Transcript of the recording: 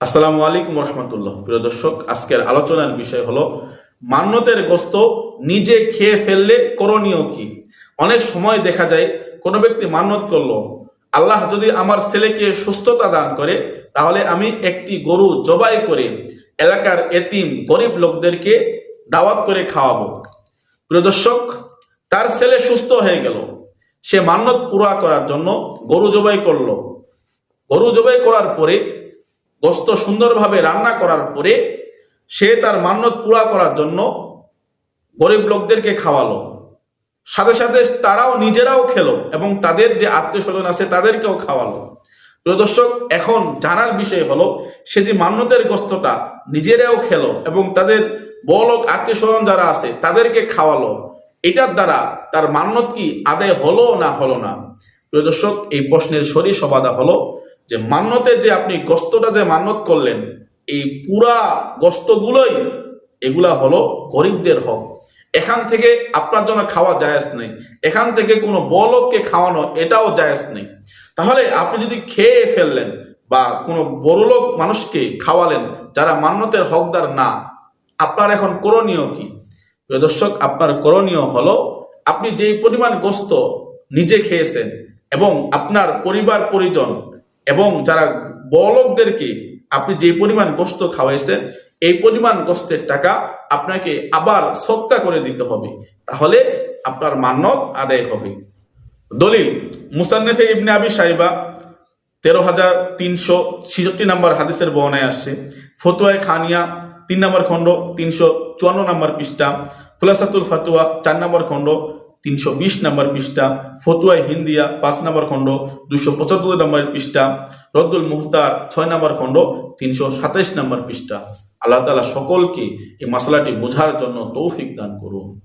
আসসালামু আলাইকুম রহমতুল্লাহ প্রিয় দর্শক, আজকের আলোচনার বিষয় হলো, মান্যতের গোস্ত নিজে খেয়ে ফেললে করণীয় কি? অনেক সময় দেখা যায়, কোনো ব্যক্তি মান্যত করল, আল্লাহ যদি আমার ছেলেকে সুস্থতা দান করে, তাহলে আমি একটি গরু জবাই করে এলাকার এতিম, গরিব লোকদেরকে দাওয়াত করে খাওয়াবো। প্রিয় দর্শক, তার ছেলে সুস্থ হয়ে গেল। সে মান্যত পুরা করার জন্য গরু জবাই করল। গরু জবাই করার পরে গোস্ত সুন্দরভাবে রান্না করার পরে সে তার মান্যত পুরা করার জন্য গরিব লোকদেরকে খাওয়ালো। সাথে সাথে তারাও নিজেরাও খেলো এবং তাদের যে আত্মীয় স্বজন আছে তাদেরকেও খাওয়ালো। প্রিয় দর্শক, এখন জানার বিষয় হলো, সে যে মান্যতের গোস্তটা নিজেরাও খেলো এবং তাদের বড়লোক আত্মীয় স্বজন যারা আছে তাদেরকে খাওয়ালো, এটার দ্বারা তার মান্যত কি আদায় হলো না হলো না? প্রিয় দর্শক, এই প্রশ্নের সরি সবাদা হলো যে মান্যতের যে আপনি গোস্তটা যে মান্যত করলেন, এই পুরা গোস্তগুলোই এগুলা হলো গরিবদের হক। এখান থেকে আপনার জন্য খাওয়া জায়েজ নেই। এখান থেকে কোনো বলককে খাওয়ানো এটাও জায়েজ নেই। তাহলে আপনি যদি খেয়ে ফেললেন বা কোনো বড়লোক মানুষকে খাওয়ালেন যারা মান্যতের হকদার না, আপনার এখন করণীয় কি? দর্শক, আপনার করণীয় হলো আপনি যেই পরিমাণ গোস্ত নিজে খেয়েছেন এবং আপনার পরিবার পরিজন এবং যারা বলকদেরকে আপনি যে পরিমাণ গোস্ত খাওয়াইছেন, এই পরিমাণ গোস্তের টাকা আপনাকে আবার সত্তা করে দিতে হবে। তাহলে আপনার মান্যত আদায় হবে। দলিল, মুসান্নেফে ইবনে আবি সাইবা তেরো হাজার তিনশো ছিষট্টি নম্বর হাদিসের বর্ণায় আসছে। ফতুয়ায় খানিয়া, তিন নম্বর খণ্ড, তিনশো চুয়ান্ন নম্বর পৃষ্ঠা। খুলাসাতুল ফাতুয়া, চার নম্বর খণ্ড তিনশো বিশ নম্বর পৃষ্ঠা ফতুয়াই হিন্দিয়া পাঁচ নম্বর খণ্ড দুশো পঁচাত্তর নম্বর পৃষ্ঠা, রদ্দুল মুহতার ছয় নম্বর খণ্ড, তিনশো সাতাইশ নম্বর পৃষ্ঠা। আল্লাহ তালা সকলকে এই মশলাটি বোঝার জন্য তৌফিক দান করুন।